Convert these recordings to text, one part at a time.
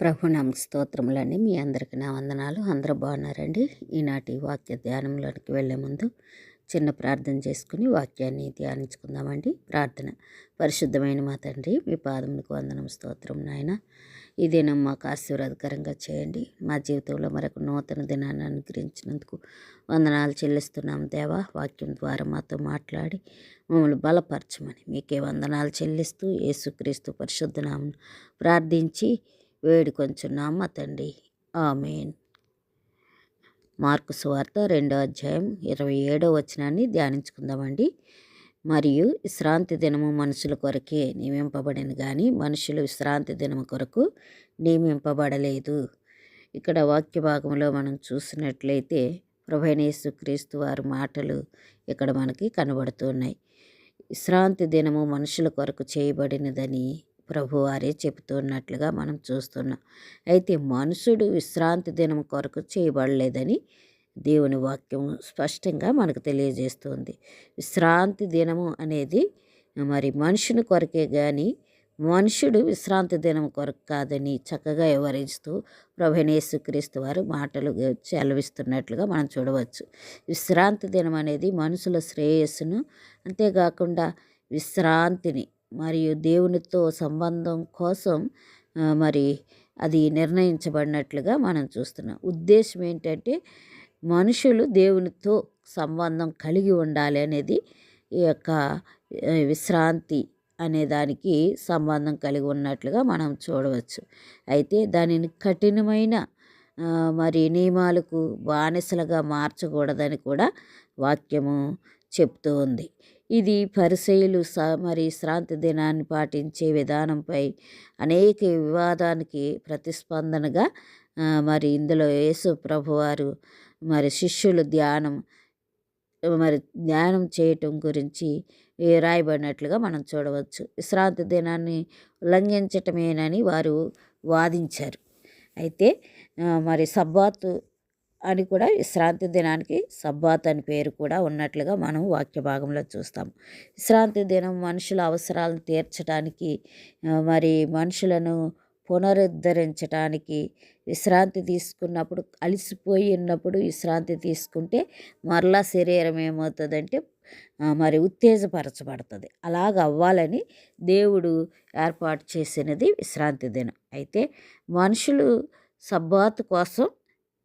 ప్రభునామ స్తోత్రములండి. మీ అందరికీ నా వందనాలు. అందరూ బాగున్నారండి? ఈనాటి వాక్య ధ్యానంలోనికి వెళ్ళే ముందు చిన్న ప్రార్థన చేసుకుని వాక్యాన్ని ధ్యానించుకుందామండి. ప్రార్థన. పరిశుద్ధమైన మా తండ్రి మీ పాదములకు వందనం స్తోత్రం నాయన. ఈ దినం మాకు ఆశీర్వాదకరంగా చేయండి. మా జీవితంలో మరొక నూతన దినాన్ని అనుగ్రహించినందుకు వందనాలు చెల్లిస్తున్నాం దేవా. వాక్యం ద్వారా మాతో మాట్లాడి మమ్మల్ని బలపరచమని మీకే వందనాలు చెల్లిస్తూ యేసుక్రీస్తు పరిశుద్ధనామను ప్రార్థించి వేడుకొంచున్నాం మా తండ్రి? ఆమెన్. మార్కు సువార్త రెండో అధ్యాయం ఇరవై ఏడో వచనాన్ని ధ్యానించుకుందామండి. మరియు విశ్రాంతి దినము మనుషుల కొరకే నియమింపబడిన కానీ మనుషులు విశ్రాంతి దినము కొరకు నియమింపబడలేదు. ఇక్కడ వాక్య భాగంలో మనం చూసినట్లయితే ప్రభైనేసు క్రీస్తు వారి మాటలు ఇక్కడ మనకి కనబడుతున్నాయి విశ్రాంతి దినము మనుషుల కొరకు చేయబడినదని ప్రభువారే చెబుతున్నట్లుగా మనం చూస్తున్నాం. అయితే మనుషుడు విశ్రాంతి దినం కొరకు చేయబడలేదని దేవుని వాక్యం స్పష్టంగా మనకు తెలియజేస్తుంది. విశ్రాంతి దినము అనేది మరి మనుషుని కొరకే కానీ మనుషుడు విశ్రాంతి దినం కొరకు కాదని చక్కగా వివరిస్తూ ప్రభనేసుక్రీస్తు వారు మాటలు చెలవిస్తున్నట్లుగా మనం చూడవచ్చు. విశ్రాంతి దినం అనేది మనుషుల శ్రేయస్సును అంతేకాకుండా విశ్రాంతిని మరియు దేవునితో సంబంధం కోసం మరి అది నిర్ణయించబడినట్లుగా మనం చూస్తున్నాం. ఉద్దేశం ఏంటంటే మనుషులు దేవునితో సంబంధం కలిగి ఉండాలి అనేది ఈ యొక్క విశ్రాంతి అనే దానికి సంబంధం కలిగి ఉన్నట్లుగా మనం చూడవచ్చు. అయితే దానిని కఠినమైన మరి నియమాలకు బానిసలుగా మార్చకూడదని కూడా వాక్యము చెప్తూ ఉంది. ఇది పరిసయులు స మరి శ్రాంతి దినాన్ని పాటించే విధానంపై అనేక వివాదానికి ప్రతిస్పందనగా మరి ఇందులో యేసు ప్రభువారు మరి శిష్యులు ధ్యానం మరి ధ్యానం చేయటం గురించి రాయబడినట్లుగా మనం చూడవచ్చు. విశ్రాంతి దినాన్ని ఉల్లంఘించటమేనని వారు వాదించారు. అయితే మరి సబ్బాతు అని కూడా విశ్రాంతి దినానికి సబ్బాత్ అని పేరు కూడా ఉన్నట్లుగా మనం వాక్య భాగంలో చూస్తాం. విశ్రాంతి దినం మనుషుల అవసరాలను తీర్చడానికి మరి మనుషులను పునరుద్ధరించడానికి విశ్రాంతి తీసుకున్నప్పుడు అలసిపోయి ఉన్నప్పుడు విశ్రాంతి తీసుకుంటే మరలా శరీరం ఏమవుతుందంటే మరి ఉత్తేజపరచబడుతుంది. అలాగ అవ్వాలని దేవుడు ఏర్పాటు చేసినది విశ్రాంతి దినం. అయితే మనుషులు సబ్బాత్ కోసం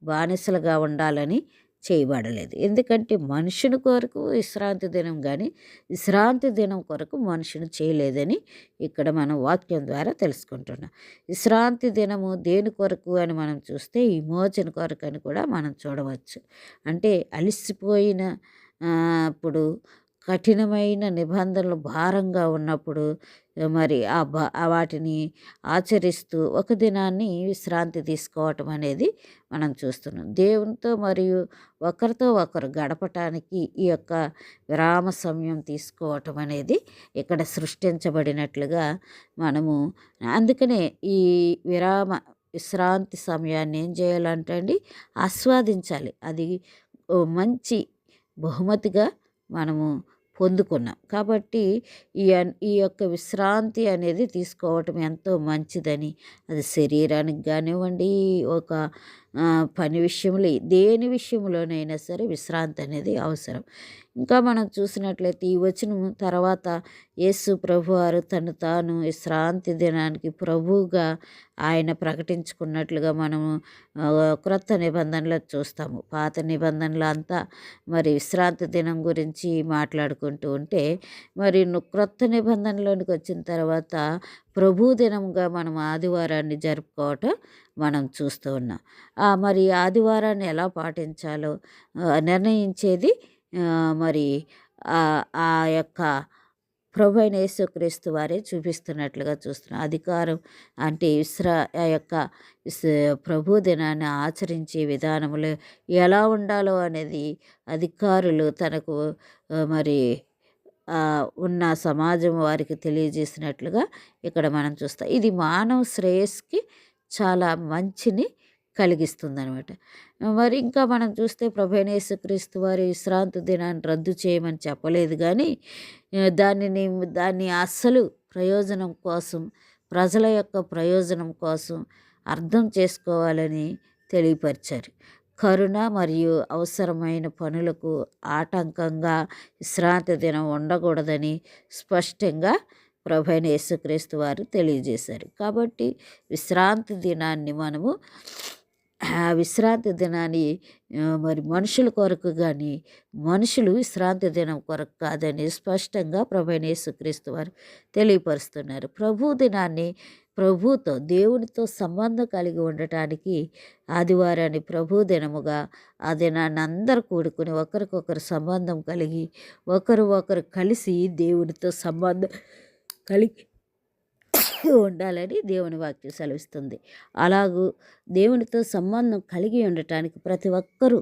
బానిసలుగా ఉండాలని చేయబడలేదు. ఎందుకంటే మనుషుని కొరకు విశ్రాంతి దినం కానీ విశ్రాంతి దినం కొరకు మనుషుని చేయలేదని ఇక్కడ మనం వాక్యం ద్వారా తెలుసుకుంటున్నాం. విశ్రాంతి దినము దేని కొరకు అని మనం చూస్తే విమోచన కొరకు అని కూడా మనం చూడవచ్చు. అంటే అలిసిపోయిన ఇప్పుడు కఠినమైన నిబంధనలు భారంగా ఉన్నప్పుడు మరి ఆ వాటిని ఆచరిస్తూ ఒక దినాన్ని విశ్రాంతి తీసుకోవటం అనేది మనం చూస్తున్నాం. దేవునితో మరియు ఒకరితో ఒకరు గడపటానికి ఈ యొక్క విరామ సమయం తీసుకోవటం అనేది ఇక్కడ సృష్టించబడినట్లుగా మనము అందుకనే ఈ విరామ విశ్రాంతి సమయాన్ని ఏం చేయాలంటే అండి ఆస్వాదించాలి. అది మంచి బహుమతిగా మనము పొందుకున్నాం. కాబట్టి ఈ ఈ యొక్క విశ్రాంతి అనేది తీసుకోవటం ఎంతో మంచిదని అది శరీరానికి కానివ్వండి ఒక పని విషయంలో దేని విషయంలోనైనా సరే విశ్రాంతి అనేది అవసరం. ఇంకా మనం చూసినట్లయితే ఈ వచ్చిన తర్వాత యేసు ప్రభువారు తను తాను విశ్రాంతి దినానికి ప్రభువుగా ఆయన ప్రకటించుకున్నట్లుగా మనము క్రొత్త నిబంధనలు చూస్తాము. పాత నిబంధనలు అంతా మరి విశ్రాంతి దినం గురించి మాట్లాడుకుంటూ ఉంటే మరి క్రొత్త నిబంధనలోనికి వచ్చిన తర్వాత ప్రభు దినంగా మనం ఆదివారాన్ని జరుపుకోవటం మనం చూస్తూ ఉన్నాం. మరి ఆదివారాన్ని ఎలా పాటించాలో నిర్ణయించేది మరి ఆ యొక్క ప్రభు అయిన యేసుక్రీస్తు వారే చూపిస్తున్నట్లుగా చూస్తున్నాం. అధికారం అంటే ఇస్రా ఆ యొక్క ప్రభు దినాన్ని ఆచరించే విధానములు ఎలా ఉండాలో అనేది అధికారులు తనకు మరి ఉన్న సమాజం వారికి తెలియజేసినట్లుగా ఇక్కడ మనం చూస్తాం. ఇది మానవ శ్రేయస్కి చాలా మంచిని కలిగిస్తుంది అనమాట మరి ఇంకా మనం చూస్తే ప్రభేనేశ్వక్రీస్తు వారి విశ్రాంతి దినాన్ని రద్దు చేయమని చెప్పలేదు కానీ దానిని దాన్ని అస్సలు ప్రయోజనం కోసం ప్రజల యొక్క ప్రయోజనం కోసం అర్థం చేసుకోవాలని తెలియపరిచారు. కరుణ మరియు అవసరమైన పనులకు ఆటంకంగా విశ్రాంతి దినం ఉండకూడదని స్పష్టంగా ప్రభైన యేసుక్రీస్తు వారు తెలియజేశారు. కాబట్టి విశ్రాంతి దినాన్ని మనము ఆ విశ్రాంతి దినాన్ని మరి మనుషుల కొరకు కానీ మనుషులు విశ్రాంతి దినం కొరకు కాదని స్పష్టంగా ప్రభైన యేసుక్రీస్తు వారు తెలియపరుస్తున్నారు. ప్రభు దినాన్ని ప్రభుతో దేవునితో సంబంధం కలిగి ఉండటానికి ఆదివారాన్ని ప్రభు దినముగా ఆ దినాన్ని అందరు కూడుకుని ఒకరికొకరు సంబంధం కలిగి ఒకరు ఒకరు కలిసి దేవునితో సంబంధం కలిగి ఉండాలని దేవుని వాక్యం సెలవిస్తుంది. అలాగూ దేవునితో సంబంధం కలిగి ఉండటానికి ప్రతి ఒక్కరూ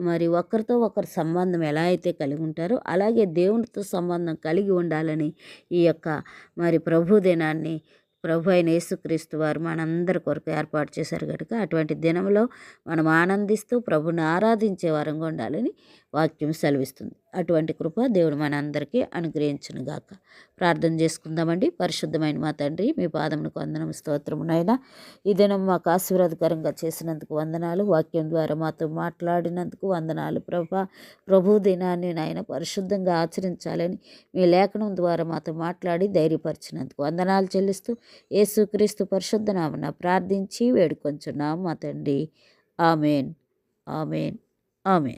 మరి ఒకరితో ఒకరు సంబంధం ఎలా అయితే కలిగి ఉంటారో అలాగే దేవునితో సంబంధం కలిగి ఉండాలని ఈ యొక్క మరి ప్రభు దినాన్ని ప్రభు అయిన యేసుక్రీస్తు వారు మనందరి కొరకు ఏర్పాటు చేశారు కనుక అటువంటి దినంలో మనం ఆనందిస్తూ ప్రభుని ఆరాధించే వారంగా ఉండాలని వాక్యం సెలవిస్తుంది. అటువంటి కృప దేవుడు మనందరికీ అనుగ్రహించును గాక. ప్రార్థన చేసుకుందామండి. పరిశుద్ధమైన మా తండ్రి మీ పాదమునకు వందనం స్తోత్రము నాయన. ఈ దినం మాకు ఆశీర్వాదకరంగా చేసినందుకు వందనాలు. వాక్యం ద్వారా మాతో మాట్లాడినందుకు వందనాలు ప్రభా. ప్రభు దినాన్ని నాయన పరిశుద్ధంగా ఆచరించాలని మీ లేఖనం ద్వారా మాతో మాట్లాడి ధైర్యపరిచినందుకు వందనాలు చెల్లిస్తూ యేసుక్రీస్తు పరిశుద్ధ నామన ప్రార్థించి వేడుకొంచున్నాం మా తండ్రి. ఆమెన్. ఆమెన్. ఆమెన్.